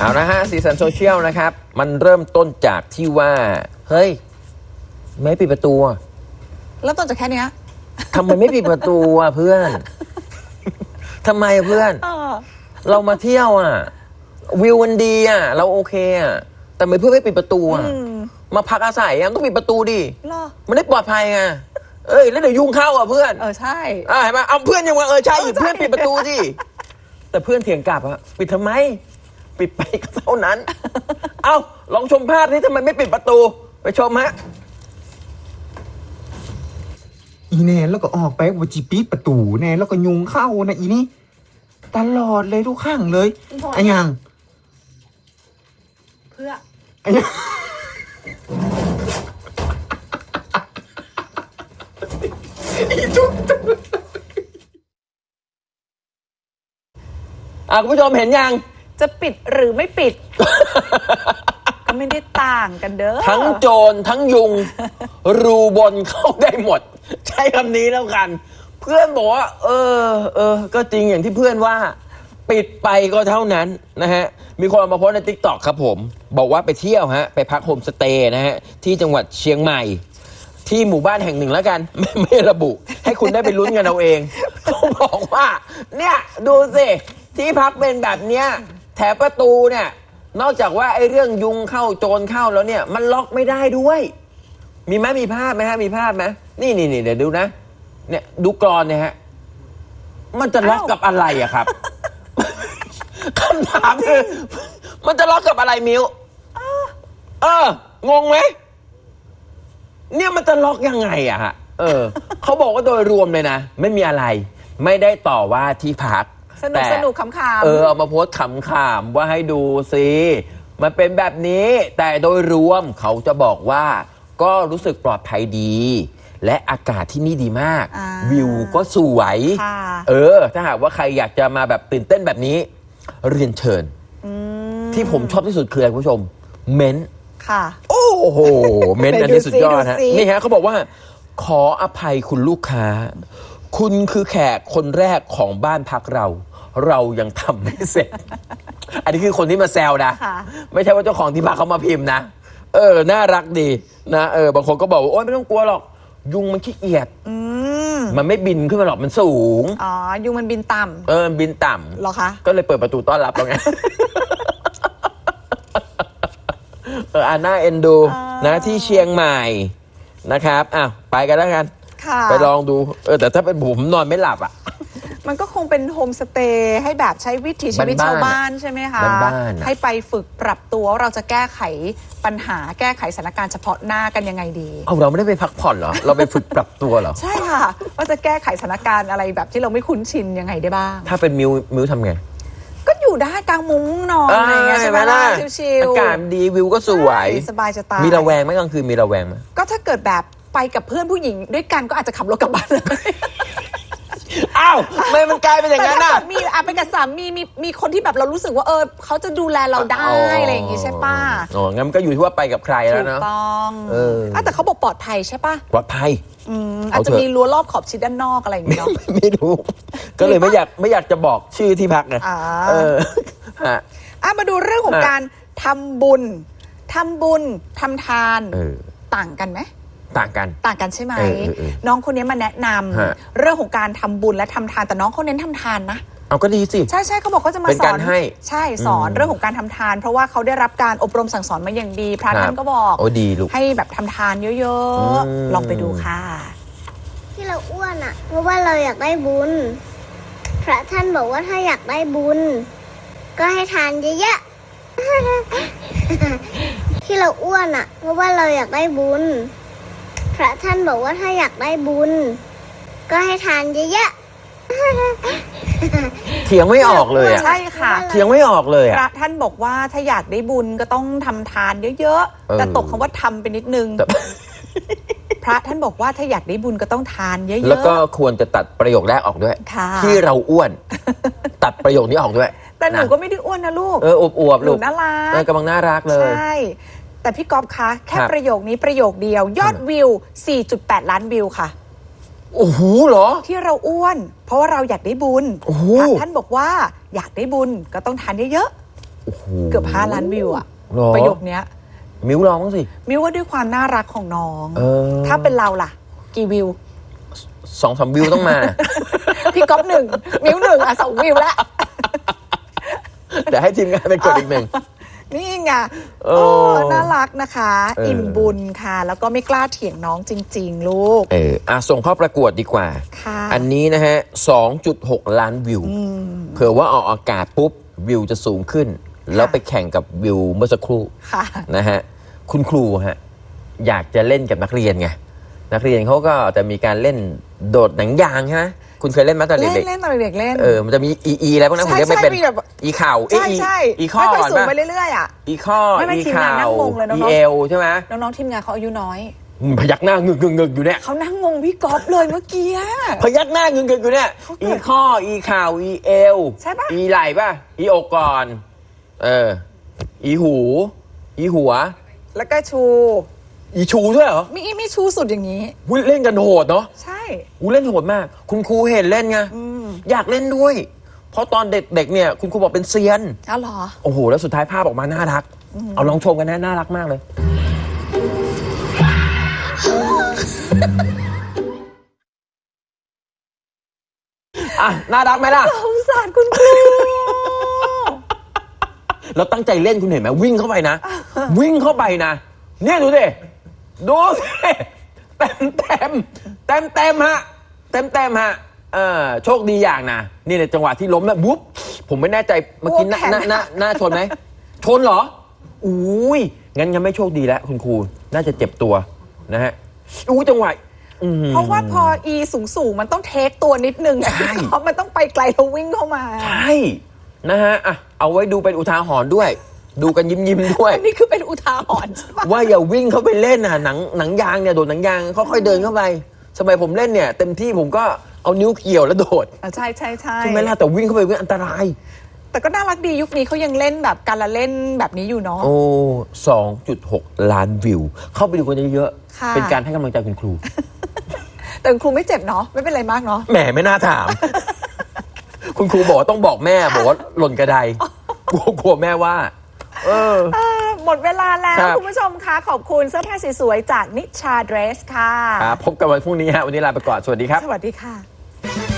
เอานะฮะสีสันโซเชียลนะครับ มันเริ่มต้นจากที่ว่า เฮ้ย ไม่ปิดประตูอะเริ่มต้นจากแค่เนี้ยทำไมไม่ปิดประตูอะเพื่อนทำไมอะเพื่อน เออเรามาเที่ยวอะ วิวมันดีอะ เราโอเคอะ แต่ทำไมเพื่อนไม่ปิดประตูอะ อืมมาพักอาศัยอะต้องปิดประตูดิ เหรอมันได้ปลอดภัยไง เอ้ย แล้วเดี๋ยวยุงเข้าอะเพื่อน เออใช่ อ่าเห็นไหมเอาเพื่อนยังว่าเออใช่อยู่เออใช่เพื่อนปิดประตูดิแต่เพื่อนเถียงกลับอะปิดทำไม ปิดไปก็เท่านั้น เอาลองชมภาพนี้ทำไมไม่ปิดประตู ไปชมฮะ อีแนนแล้วก็ออกไปว่าจิปิดประตูแนนแล้วก็ยุงเข้านะอีนี่ตลอดเลยทุกครั้งเลยไอ้ยังเพื่อไอ้ยังอะคุณผู้ชมเห็นยัง จะปิดหรือไม่ปิด ก็ไม่ได้ต่างกันเด้อ ทั้งโจรทั้งยุง รูบนเข้าได้หมด ใช้คำนี้แล้วกัน เพื่อนบอกว่า เออ เออ ก็จริงอย่างที่เพื่อนว่า ปิดไปก็เท่านั้นนะฮะ มีคนเอามาโพสต์ในทิกตอกครับผม บอกว่าไปเที่ยวฮะ ไปพักโฮมสเตย์นะฮะ ที่จังหวัดเชียงใหม่ ที่หมู่บ้านแห่งหนึ่งแล้วกัน ไม่ไม่ระบุ ให้คุณได้ไปลุ้นกันเอาเองเขาบอกว่า เนี่ย ดูสิที่พักเป็นแบบเนี้ย แถบประตูเนี่ยนอกจากว่าไอ้เรื่องยุงเข้าโจรเข้าแล้วเนี่ย มันล็อกไม่ได้ด้วย มีไหมมีภาพไหมฮะ มีภาพไหมนี่นี่นี่เดี๋ยวดูนะ เนี่ยดูกรอนเนี่ยฮะ มันจะล็อกกับอะไรอะครับคำถามคือมันจะล็อกกับอะไรมิวเอองงไหมเนี่ยมันจะล็อกยังไงอะฮะเออเขาบอกว่าโดยรวมเลยนะ ไม่มีอะไร ไม่ได้ต่อว่าที่พัก สนุกแต่สนุกขำๆ เออเอามาโพสต์ขำๆว่าให้ดูสิมันเป็นแบบนี้ แต่โดยรวมเขาจะบอกว่า ก็รู้สึกปลอดภัยดี และอากาศที่นี่ดีมาก อ่าวิวก็สวย ค่ะ เออ ถ้าหากว่าใครอยากจะมาแบบตื่นเต้นแบบนี้ เรียนเชิญ อืมที่ผมชอบที่สุดคืออะไรคุณผู้ชม เม้นต์ค่ะ โอ้โห เม้นต์อันนี้สุดยอดฮะดูสินี่ฮะเขาบอกว่า ขออภัยคุณลูกค้า คุณคือแขกคนแรกของบ้านพักเรา เรายังทำไม่เสร็จ อันนี้คือคนที่มาแซวนะ ค่ะ ไม่ใช่ว่าเจ้าของที่พักเขามาพิมพ์นะ เออ น่ารักดีนะเออบางคนก็บอกว่าโอ๊ยไม่ต้องกลัวหรอก ยุงมันขี้เกียจอืมมันไม่บินขึ้นมาหรอกมันสูง อ๋อ ยุงมันบินต่เออมันบินต่ำำเหรอคะ ก็เลยเปิดประตูต้อนรับแล้วไง เอออ่าน่าเอ็นดูอ่าน นะที่เชียงใหม่นะครับอะไปกันแล้วกัน ค่ะ ไปลองดู เออ แต่ถ้าเป็นผมนอนไม่หลับอะ มันก็คงเป็นโฮมสเตย์ให้แบบใช้วิถีชีวิตบ้านๆชาวบ้านใช่ไหมคะ บ้านๆอะ ให้ไปฝึกปรับตัวว่าเราจะแก้ไขปัญหาแก้ไขสถานการณ์เฉพาะหน้ากันยังไงดี เอาเราไม่ได้ไปพักผ่อนเหรอ เราไปฝึกปรับตัวเหรอ ใช่ค่ะ ว่าจะแก้ไขสถานการณ์อะไรแบบที่เราไม่คุ้นชินยังไงได้บ้าง ถ้าเป็นมิวมิวทำไงก็อยู่ได้กลางมุ้งนอนอะไรอย่างเงี้ยใช่ไหมล่ะชิวอาๆกาศดีวิวก็สวย ใช่สบายจะตาย มีระแวงไหมกลางคืนมีระแวงไหม ก็ถ้าเกิดแบบไปกับเพื่อนผู้หญิงด้วยกันก็อาจจะขับรถกลับบ้านเลย อ้าวทำไม่มันกลายเป็นอย่างแต่นั้นถ้าอะแบบมีอะไปกับสามีมีมีคนที่แบบเรารู้สึกว่าเออเขาจะดูแลเราได้อะไรอย่างงี้ใช่ป่ะอ๋องั้นมันก็อยู่ที่ว่าไปกับใครแล้วถูกเนาะ ต้องเอออะแต่เขาบอกปลอดภัยใช่ป่ะปลอดภัย อืมเอาอาจจะเถอะ มีรั้วรอบขอบชิดด้านนอกอะไรอย่างเงี้ยเนาะ ไม่รู้ ก็เลยไม่อยากไม่อยากจะบอกชื่อที่พักไงอ่า เออฮะ อะมาดูเรื่องของอะ การทำบุญทำบุญทำทานเออ ต่างกันไหม ต่างกันต่างกันใช่ไหม เออเออเออน้องคนนี้มาแนะนำฮะ เรื่องของการทำบุญและทำทานแต่น้องเขาเน้นทำทานนะ เอาก็ดีสิ ใช่ใช่เขาบอกเขาจะมาเป็นสกาอรนให้ใช่สอนอืมเรื่องของการทำทาน เพราะว่าเขาได้รับการอบรมสั่งสอนมาอย่างดี พระครับ ท่านก็บอก โอ้ดีลูก ให้แบบทำทานเยอะอืม ๆ ลองไปดูค่ะ ที่เราอ้วนอะ เพราะว่าเราอยากได้บุญ พระท่านบอกว่าถ้าอยากได้บุญ ก็ให้ทานเยอะๆ ที่เราอ้วนอะ เพราะว่าเราอยากได้บุญ พระท่านบอกว่าถ้าอยากได้บุญ ก็ให้ทานเยอะเถียงไม่ออกเลยอะใช่ค่ะ เถียงไม่ออกเลยพอะระท่านบอกว่าถ้าอยากได้บุญก็ต้องทำทานเยอะเออ ๆ แต่ตกคำว่าทำไปนิดนึง แต่พระท่านบอกว่าถ้าอยากได้บุญก็ต้องทานเยอะๆแล้วก็ควรจะตัดประโยคแรกออกด้วย ค่ะ ที่เราอ้วน ตัดประโยคนี้ออกด้วยแต่หนูนะก็ไม่ได้อ้วนนะลูกเอออวบอวบหๆนูลูกน่ารัเออกกำลังน่ารักเลย ใช่ แต่พี่ก๊อฟคะ แค่ครับ ประโยคนี้ประโยคเดียว ยอดวิว 4.8 ล้านวิวค่ะ โอ้โหเหรอ ที่เราอ้วน เพราะว่าเราอยากได้บุญโอ้โห พระท่านบอกว่าอยากได้บุญก็ต้องทานเยอะโหเกือบ 5 ล้านวิวอะหรอ ประโยคเนี้ย มิวลองบ้างสิ มิวว่าด้วยความน่ารักของน้อง เออ ถ้าเป็นเราล่ะ กี่วิว สองสามวิวต้องมา พี่ก๊อฟหนึ่ง มิวหนึ่งอะสองวิวแล้ว เดี๋ยวให้ทีมงานไปกดอีกหนึ่ง นี่ไงเอโอ้อน่ารักนะคะเอออิ่อิ่มบุญค่ะ แล้วก็ไม่กล้าเถียงน้องจริง ๆ ลูก เอออะส่งเข้าประกวดดีกว่าค่ะอันนี้นะฮะ 2.6 ล้านวิว เผื่อว่าออกอากาศปุ๊บ วิวจะสูงขึ้น แล้วไปแข่งกับวิวเมื่อสักครู่ค่ะนะฮะ คุณครูฮะ อยากจะเล่นกับนักเรียนไง นักเรียนเขาก็จะมีการเล่นโดดหนังยางใช่ไหม คุณเคยเล่นไหมตอนเล่นเด็กเล่นตอนเด็กๆเล่นๆเออมันจะมีอีอีอะไรพวกนั้นผมใช่เรียกไม่ใช่เป็นมีแบบอีเข่าเอ้ยใช่อีใช่อีข้อค่อยๆสูงป่ะไปเรื่อยๆอะ อีข้อไม่ไม่อีทีมงานเข่านั่งงงเลยน้องๆอีเอวใช่ไหมน้องๆทีมงานเขาอายุน้อย อืมพยักหน้างึกงึกงึกอยู่เนี่ย เขานั่งงงพี่ก๊อฟเลยเมื่อกี้อะ พยักหน้างึกงึกอยู่เนี่ยเขาเกิดอีข้ออีเข่าอีเอวใช่ปะ อีไหล่ป่ะอีอกก่อน เออ อีหู อีหัว แล้วก็ชู อีชูด้วยเหรอมีมีชูสุดอย่างนี้อุ๊ยเล่นกันโหดเนาะใช่อู้เล่นโหดมาก คุณครูเห็นเล่นไงอืมอยากเล่นด้วย เพราะตอนเด็กๆเนี่ย คุณครูบอกเป็นเซียนอ้าวเหรอโอ้โหแล้วสุดท้ายภาพออกมาน่ารัก เอาลองชมกันนะน่ารักมากเลยอะน่ารักไหมล่ะสงสารคุณครูเราตั้งใจเล่นคุณเห็นไหมวิ่งเข้าไปนะ วิ่งเข้าไปนะเนี่ยดูสิ ดูสิเต็มเต็มเต็มเต็มฮะเต็มเต็มฮะเออโชคดีอย่างนะนี่ในจังหวะที่ล้มนะบุ๊บผมไม่แน่ใจเมื่อกี้หน้าโอ้แขนหน้าหน้าหน้าชนไหมชนเหรออุ้ยงั้นยังไม่โชคดีแล้วคุณครูน่าจะเจ็บตัวนะฮะอู้จังหวะอื้อหือเพราะว่าพออีสูงสูงๆมันต้องเทคตัวนิดนึงอะใช่เพราะมันต้องไปไกลแล้ววิ่งเข้ามา ใช่ นะฮะอะเอาไว้ดูเป็นอุทาหรณ์ด้วย ดูกันยิ้มยิ้มๆด้วยอันนี้คือเป็นอุทาหรณ์ใช่ปะว่าอย่าวิ่งเข้าไปเล่นน่ะหนังหนังยางเนี่ยโดดหนังยางค่อยๆเดินเข้าไป สมัยผมเล่นเนี่ยเต็มที่ผมก็เอานิ้วเกี่ยวแล้วโดดอะใช่ใช่ใช่ใช่ไหมล่ะแต่วิ่งเข้าไปมันอันตราย แต่ก็น่ารักดียุคนี้เขายังเล่นแบบการละเล่นแบบนี้อยู่เนาะ โอ้สองจุดหกล้านวิว เข้าไปดูกันเยอะค่ะ ๆเป็นการให้กำลังใจคุณครู แต่คุณครูไม่เจ็บเนาะไม่เป็นไรมากเนาะ แหมไม่น่าถาม คุณครูบอกว่าต้องบอกแม่บอกว่าหล่นกระไดกลัวกลัวแม่ว่า เอออ่าหมดเวลาแล้ว ครับ คุณผู้ชมคะขอบคุณเสื้อผ้าสวยๆจากนิชาเดรสค่ะ ครับพบกันวันพรุ่งนี้ฮะวันนี้ลาไปก่อน สวัสดีครับ สวัสดีค่ะ